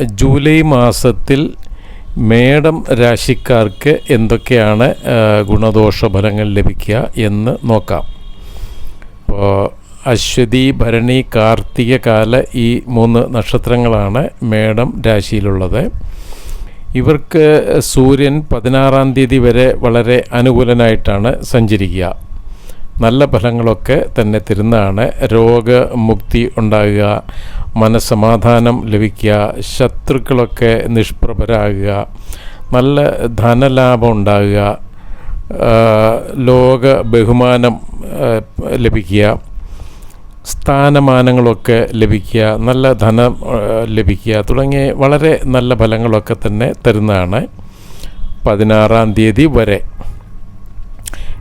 July മാസത്തിൽ മേടം രാശിക്കാർക്ക് എന്തൊക്കെയാണ് ഗുണദോഷ ഫലങ്ങൾ ലഭിക്കുക എന്ന് നോക്കാം. അപ്പോൾ അശ്വതി ഭരണി കാർത്തിക കാല ഈ മൂന്ന് നക്ഷത്രങ്ങളാണ് മേടം രാശിയിലുള്ളത്. ഇവർക്ക് സൂര്യൻ പതിനാറാം തീയതി വരെ വളരെ അനുകൂലനായിട്ടാണ് സഞ്ചരിക്കുക. നല്ല ഫലങ്ങളൊക്കെ തന്നെ തരുന്നതാണ്. രോഗമുക്തി ഉണ്ടാകുക മനസ്സമാധാനം ലഭിക്കുക ശത്രുക്കളൊക്കെ നിഷ്പ്രഭരാകുക നല്ല ധനലാഭം ഉണ്ടാകുക ലോക ബഹുമാനം ലഭിക്കുക സ്ഥാനമാനങ്ങളൊക്കെ ലഭിക്കുക നല്ല ധനം ലഭിക്കുക തുടങ്ങിയ വളരെ നല്ല ഫലങ്ങളൊക്കെ തന്നെ തരുന്നതാണ്. പതിനാറാം തീയതി വരെ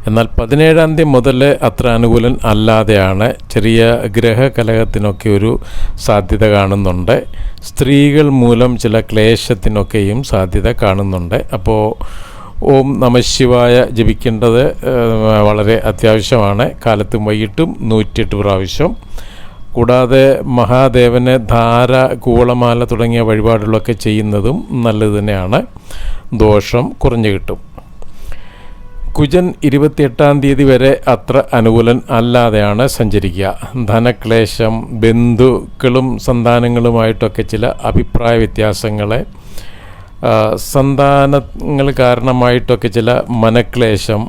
എന്നാൽ പതിനേഴാം തീയതി മുതൽ അത്ര അനുകൂലൻ അല്ലാതെയാണ് ചെറിയ ഗ്രഹകലഹത്തിനൊക്കെ ഒരു സാധ്യത കാണുന്നുണ്ട്. സ്ത്രീകൾ മൂലം ചില ക്ലേശത്തിനൊക്കെയും സാധ്യത കാണുന്നുണ്ട്. അപ്പോൾ ഓം നമശിവായ ജപിക്കേണ്ടത് വളരെ അത്യാവശ്യമാണ്. കാലത്തും വൈകിട്ടും നൂറ്റിയെട്ട് പ്രാവശ്യം. കൂടാതെ മഹാദേവന് ധാര കൂളമാല തുടങ്ങിയ വഴിപാടുകളൊക്കെ ചെയ്യുന്നതും നല്ലത് തന്നെയാണ്. ദോഷം കുറഞ്ഞു കിട്ടും. കുജൻ ഇരുപത്തിയെട്ടാം തീയതി വരെ അത്ര അനുകൂലൻ അല്ലാതെയാണ് സഞ്ചരിക്കുക. ധനക്ലേശം ബന്ധുക്കളും സന്താനങ്ങളുമായിട്ടൊക്കെ ചില അഭിപ്രായ വ്യത്യാസങ്ങളെ സന്താനങ്ങൾ കാരണമായിട്ടൊക്കെ ചില മനക്ലേശം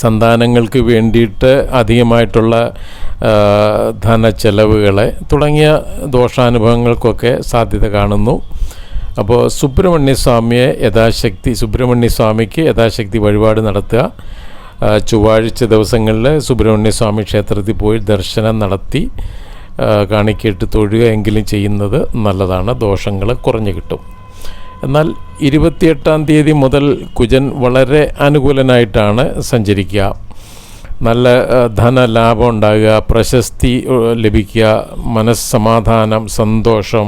സന്താനങ്ങൾക്ക് വേണ്ടിയിട്ട് അധികമായിട്ടുള്ള ധനച്ചെലവുകളെ തുടങ്ങിയ ദോഷാനുഭവങ്ങൾക്കൊക്കെ സാധ്യത കാണുന്നു. അപ്പോൾ സുബ്രഹ്മണ്യ സ്വാമിയെ യഥാശക്തി സുബ്രഹ്മണ്യ സ്വാമിക്ക് യഥാശക്തി വഴിപാട് നടത്തുക. ചൊവ്വാഴ്ച ദിവസങ്ങളിൽ സുബ്രഹ്മണ്യ സ്വാമി ക്ഷേത്രത്തിൽ പോയി ദർശനം നടത്തി കാണിക്കേട്ട് തൊഴുക എങ്കിലും ചെയ്യുന്നത് നല്ലതാണ്. ദോഷങ്ങൾ കുറഞ്ഞു കിട്ടും. എന്നാൽ ഇരുപത്തിയെട്ടാം തീയതി മുതൽ കുജൻ വളരെ അനുകൂലനായിട്ടാണ് സഞ്ചരിക്കുക. നല്ല ധനലാഭം ഉണ്ടാകുക പ്രശസ്തി ലഭിക്കുക മനസ്സമാധാനം സന്തോഷം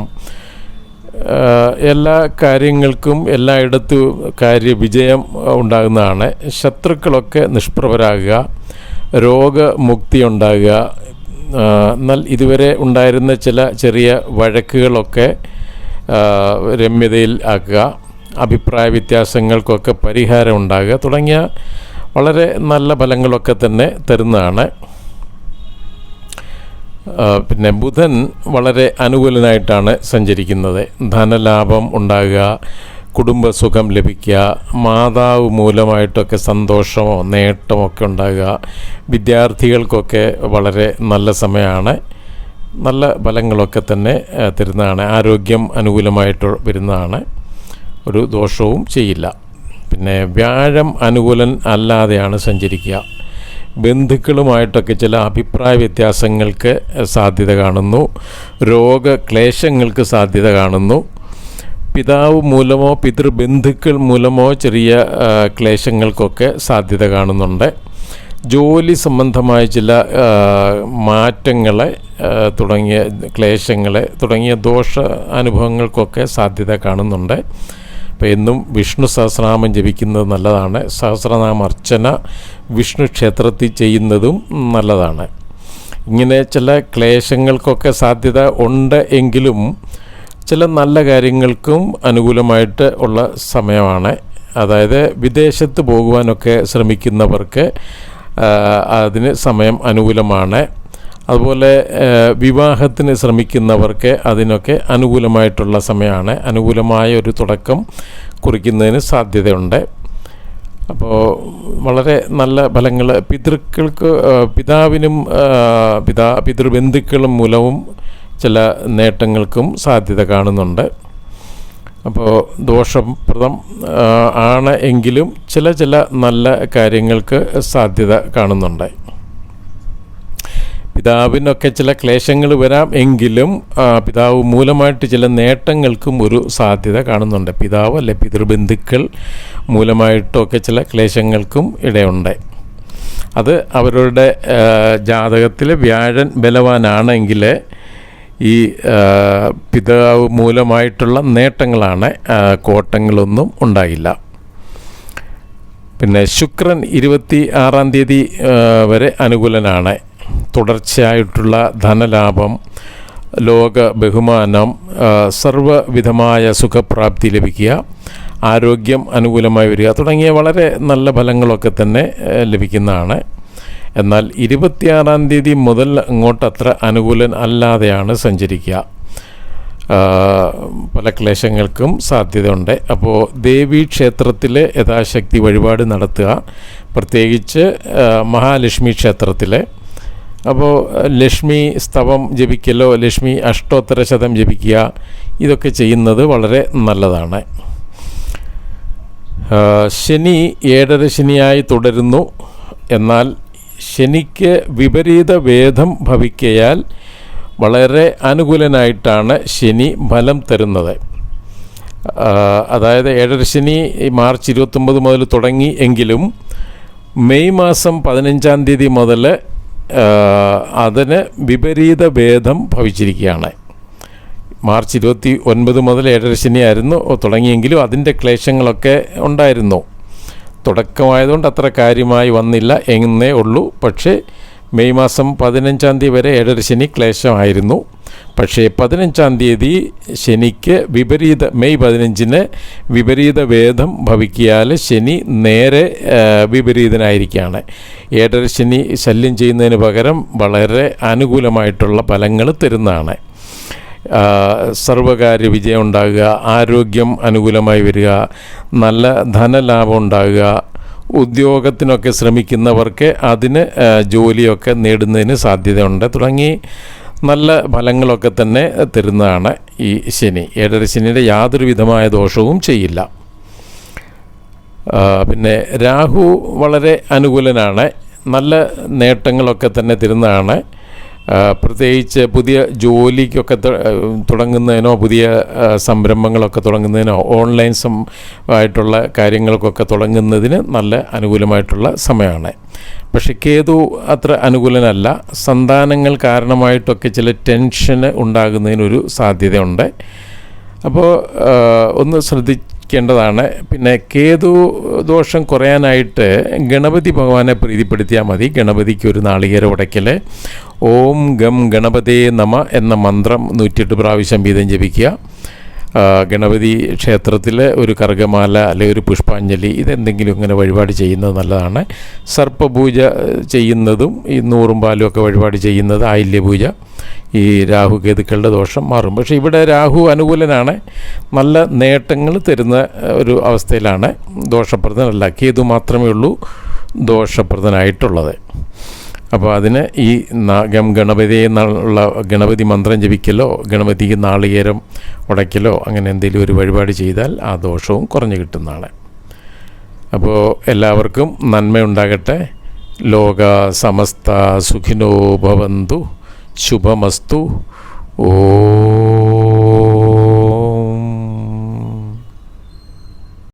എല്ലാ കാര്യങ്ങൾക്കും എല്ലായിടത്തും കാര്യ വിജയം ഉണ്ടാകുന്നതാണ്. ശത്രുക്കളൊക്കെ നിഷ്പ്രഭരാകുക രോഗമുക്തി ഉണ്ടാകുക. എന്നാൽ ഇതുവരെ ഉണ്ടായിരുന്ന ചില ചെറിയ വഴക്കുകളൊക്കെ രമ്യതയിൽ ആക്കുക അഭിപ്രായ വ്യത്യാസങ്ങൾക്കൊക്കെ പരിഹാരം ഉണ്ടാകുക തുടങ്ങിയ വളരെ നല്ല ഫലങ്ങളൊക്കെ തന്നെ തരുന്നതാണ്. പിന്നെ ബുധൻ വളരെ അനുകൂലനായിട്ടാണ് സഞ്ചരിക്കുന്നത്. ധനലാഭം ഉണ്ടാകുക കുടുംബസുഖം ലഭിക്കുക മാതാവ് മൂലമായിട്ടൊക്കെ സന്തോഷമോ നേട്ടമോ ഒക്കെ ഉണ്ടാകുക വിദ്യാർത്ഥികൾക്കൊക്കെ വളരെ നല്ല സമയമാണ്. നല്ല ഫലങ്ങളൊക്കെ തന്നെ തരുന്നതാണ്. ആരോഗ്യം അനുകൂലമായിട്ട് വരുന്നതാണ്. ഒരു ദോഷവും ചെയ്യില്ല. പിന്നെ വ്യാഴം അനുകൂലൻ അല്ലാതെയാണ് സഞ്ചരിക്കുക. ബന്ധുക്കളുമായിട്ടൊക്കെ ചില അഭിപ്രായ വ്യത്യാസങ്ങൾക്ക് സാധ്യത കാണുന്നു. രോഗക്ലേശങ്ങൾക്ക് സാധ്യത കാണുന്നു. പിതാവ് മൂലമോ പിതൃബന്ധുക്കൾ മൂലമോ ചെറിയ ക്ലേശങ്ങൾക്കൊക്കെ സാധ്യത കാണുന്നുണ്ട്. ജോലി സംബന്ധമായ ചില മാറ്റങ്ങളെ തുടങ്ങിയ ക്ലേശങ്ങളെ തുടങ്ങിയ ദോഷ അനുഭവങ്ങൾക്കൊക്കെ സാധ്യത കാണുന്നുണ്ട്. അപ്പോൾ എന്നും വിഷ്ണു സഹസ്രനാമം ജപിക്കുന്നത് നല്ലതാണ്. സഹസ്രനാമ അർച്ചന വിഷ്ണു ക്ഷേത്രത്തിൽ ചെയ്യുന്നതും നല്ലതാണ്. ഇങ്ങനെ ചില ക്ലേശങ്ങൾക്കൊക്കെ സാധ്യത ഉണ്ട് എങ്കിലും ചില നല്ല കാര്യങ്ങൾക്കും അനുകൂലമായിട്ട് ഉള്ള സമയമാണ്. അതായത് വിദേശത്ത് പോകുവാനൊക്കെ ശ്രമിക്കുന്നവർക്ക് അതിന് സമയം അനുകൂലമാണ്. അതുപോലെ വിവാഹത്തിന് ശ്രമിക്കുന്നവർക്ക് അതിനൊക്കെ അനുകൂലമായിട്ടുള്ള സമയമാണ്. അനുകൂലമായ ഒരു തുടക്കം കുറിക്കുന്നതിന് സാധ്യതയുണ്ട്. അപ്പോൾ വളരെ നല്ല ഫലങ്ങൾ പിതൃക്കൾക്ക് പിതാവിനും പിതാ പിതൃബന്ധുക്കളും മൂലവും ചില നേട്ടങ്ങൾക്കും സാധ്യത കാണുന്നുണ്ട്. അപ്പോൾ ദോഷപ്രദം ആണ് എങ്കിലും ചില ചില നല്ല കാര്യങ്ങൾക്ക് സാധ്യത കാണുന്നുണ്ട്. പിതാവിനൊക്കെ ചില ക്ലേശങ്ങൾ വരാം എങ്കിലും പിതാവ് മൂലമായിട്ട് ചില നേട്ടങ്ങൾക്കും ഒരു സാധ്യത കാണുന്നുണ്ട്. പിതാവ് അല്ലെ പിതൃബന്ധുക്കൾ മൂലമായിട്ടൊക്കെ ചില ക്ലേശങ്ങൾക്കും ഇടയുണ്ട്. അത് അവരുടെ ജാതകത്തിൽ വ്യാഴൻ ബലവാനാണെങ്കിൽ ഈ പിതാവ് മൂലമായിട്ടുള്ള നേട്ടങ്ങളാണ് കോട്ടങ്ങളൊന്നും ഉണ്ടായില്ല. പിന്നെ ശുക്രൻ ഇരുപത്തി ആറാം തീയതി വരെ അനുകൂലനാണ്. തുടർച്ചയായിട്ടുള്ള ധനലാഭം ലോക ബഹുമാനം സർവവിധമായ സുഖപ്രാപ്തി ലഭിക്കുക ആരോഗ്യം അനുകൂലമായി വരിക തുടങ്ങിയ വളരെ നല്ല ഫലങ്ങളൊക്കെ തന്നെ ലഭിക്കുന്നതാണ്. എന്നാൽ ഇരുപത്തിയാറാം തീയതി മുതൽ അങ്ങോട്ട് അത്ര അനുകൂലൻ അല്ലാതെയാണ് സഞ്ചരിക്കുക. പല ക്ലേശങ്ങൾക്കും സാധ്യതയുണ്ട്. അപ്പോൾ ദേവി ക്ഷേത്രത്തിൽ യഥാശക്തി വഴിപാട് നടത്തുക. പ്രത്യേകിച്ച് മഹാലക്ഷ്മി ക്ഷേത്രത്തിൽ അപ്പോൾ ലക്ഷ്മി സ്തവം ജപിക്കലോ ലക്ഷ്മി അഷ്ടോത്തര ശതം ജപിക്കുക ഇതൊക്കെ ചെയ്യുന്നത് വളരെ നല്ലതാണ്. ശനി ഏഴര ശനിയായി തുടരുന്നു. എന്നാൽ ശനിക്ക് വിപരീത വേദം ഭവിക്കയാൽ വളരെ അനുകൂലനായിട്ടാണ് ശനി ഫലം തരുന്നത്. അതായത് ഏഴര ശനി മാർച്ച് ഇരുപത്തൊമ്പത് മുതൽ തുടങ്ങി എങ്കിലും മെയ് മാസം പതിനഞ്ചാം തീയതി മുതൽ അതിന് വിപരീത ഭേദം ഭവിച്ചിരിക്കുകയാണ്. മാർച്ച് ഇരുപത്തി ഒൻപത് മുതൽ ഏഴര ശനിയായിരുന്നു തുടങ്ങിയെങ്കിലും അതിന്റെ ക്ലേശങ്ങളൊക്കെ ഉണ്ടായിരുന്നു. തുടക്കമായതുകൊണ്ട് അത്ര കാര്യമായി വന്നില്ല എന്നേ ഉള്ളൂ. പക്ഷേ മെയ് മാസം പതിനഞ്ചാം തീയതി വരെ ഏഴര ശനി ക്ലേശമായിരുന്നു. പക്ഷേ പതിനഞ്ചാം തീയതി ശനിക്ക് വിപരീത മെയ് പതിനഞ്ചിന് വിപരീത വേദം ഭവിക്കിയാൽ ശനി നേരെ വിപരീതനായിരിക്കുകയാണ്. ഏഴര ശനി ശല്യം ചെയ്യുന്നതിന് പകരം വളരെ അനുകൂലമായിട്ടുള്ള ഫലങ്ങൾ തരുന്നതാണ്. സർവകാര്യ വിജയം ഉണ്ടാകുക ആരോഗ്യം അനുകൂലമായി വരിക നല്ല ധനലാഭം ഉണ്ടാകുക ഉദ്യോഗത്തിനൊക്കെ ശ്രമിക്കുന്നവർക്ക് അതിന് ജോലിയൊക്കെ നേടുന്നതിന് സാധ്യതയുണ്ട്. തുടങ്ങി നല്ല ഫലങ്ങളൊക്കെ തന്നെ തരുന്നതാണ് ഈ ശനി. ഏഴര ശനിയുടെ യാതൊരു വിധമായ ദോഷവും ചെയ്യില്ല. പിന്നെ രാഹു വളരെ അനുകൂലനാണ്. നല്ല നേട്ടങ്ങളൊക്കെ തന്നെ തരുന്നതാണ്. പ്രത്യേകിച്ച് പുതിയ ജോലിക്കൊക്കെ തുടങ്ങുന്നതിനോ പുതിയ സംരംഭങ്ങളൊക്കെ തുടങ്ങുന്നതിനോ ഓൺലൈൻ സം ആയിട്ടുള്ള കാര്യങ്ങൾക്കൊക്കെ തുടങ്ങുന്നതിന് നല്ല അനുകൂലമായിട്ടുള്ള സമയമാണ്. പക്ഷേ കേതു അത്ര അനുകൂലനല്ല. സന്താനങ്ങൾ കാരണമായിട്ടൊക്കെ ചില ടെൻഷന് ഉണ്ടാകുന്നതിനൊരു സാധ്യതയുണ്ട്. അപ്പോൾ ഒന്ന് ഒന്ന് ശ്രദ്ധിക്കേണ്ടതാണ് പിന്നെ കേതു ദോഷം കുറയാനായിട്ട് ഗണപതി ഭഗവാനെ പ്രീതിപ്പെടുത്തിയാൽ മതി. ഗണപതിക്ക് ഒരു നാളികേര ഉടയ്ക്കൽ ഓം ഗം ഗണപതേ നമ എന്ന മന്ത്രം നൂറ്റിയെട്ട് പ്രാവശ്യം വീതം ജപിക്കുക. ഗണപതി ക്ഷേത്രത്തിൽ ഒരു കർഗമാല അല്ലെങ്കിൽ ഒരു പുഷ്പാഞ്ജലി ഇതെന്തെങ്കിലും ഇങ്ങനെ വഴിപാട് ചെയ്യുന്നത് നല്ലതാണ്. സർപ്പപൂജ ചെയ്യുന്നതും ഈ നൂറും പാലും ഒക്കെ വഴിപാട് ചെയ്യുന്നത് ആയില്യപൂജ ഈ രാഹു കേതുക്കളുടെ ദോഷം മാറും. പക്ഷേ ഇവിടെ രാഹു അനുകൂലനാണ്. നല്ല നേട്ടങ്ങൾ തരുന്ന ഒരു അവസ്ഥയിലാണ് ദോഷപ്രദനല്ല. കേതു മാത്രമേ ഉള്ളൂ ദോഷപ്രദനായിട്ടുള്ളത്. അപ്പോൾ അതിന് ഈ ഗണപതി എന്നുള്ള ഗണപതി മന്ത്രം ജപിക്കലോ ഗണപതിക്ക് നാളികേരം ഉടയ്ക്കലോ അങ്ങനെ എന്തെങ്കിലും ഒരു വഴിപാട് ചെയ്താൽ ആ ദോഷവും കുറഞ്ഞു കിട്ടുന്നതാണ് അപ്പോൾ എല്ലാവർക്കും നന്മയുണ്ടാകട്ടെ ലോക സമസ്ത സുഖിനോ ഭവന്തു ശുഭമസ്തു. ഓ